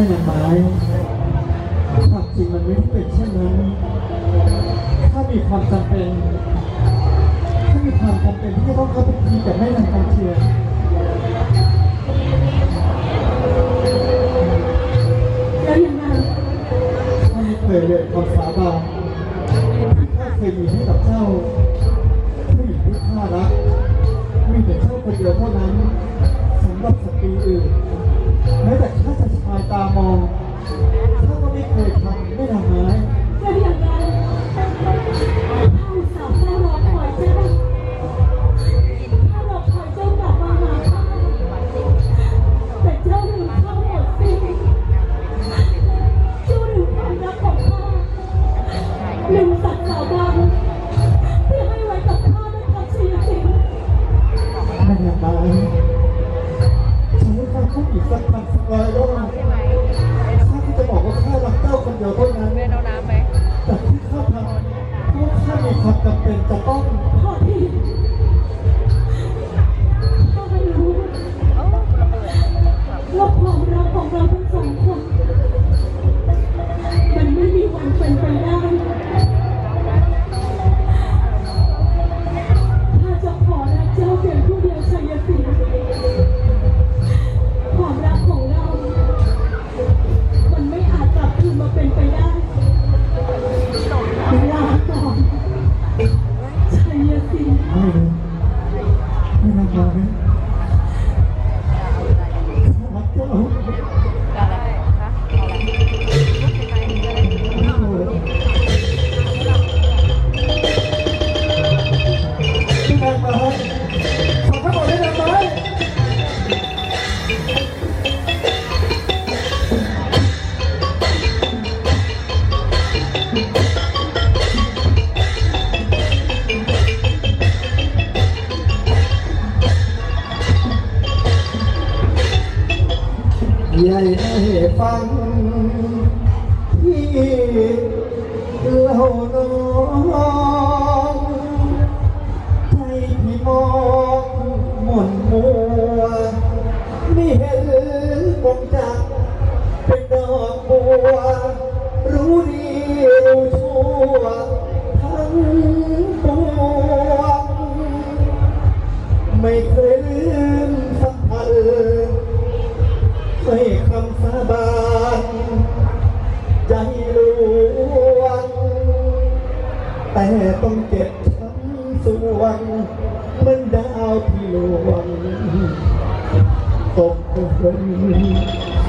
จริงมันไม่ได้เป็นเช่นนั้น ถ้ามีความจำเป็น ถ้ามีความจำเป็นที่จะต้องเข้าไปทีกับแม่นางการเชียร์แล้วยังไงข้าไม่เคยเลยคำสาบานที่ข้าเคยมีให้กับเจ้าผู้หญิงที่ข้ารักมีแต่เจ้าคนเดียวเท่านั้นสำหรับสตรีอื่น มีความจำเป็นจะต้องพอที่ ไใหญ่ฟังที่เล่าน้องให้พี่มองหม่นมัวไม่เห็นคงจักเป็นดอกบัว รู้ดีรู้ชั่วทั้งปวงไม่เคยลืมสัมพัน ให้คำสาบานใจลวงแต่ต้องเก็บช้ำสวงมันดาวที่ลวงตกเพิ่น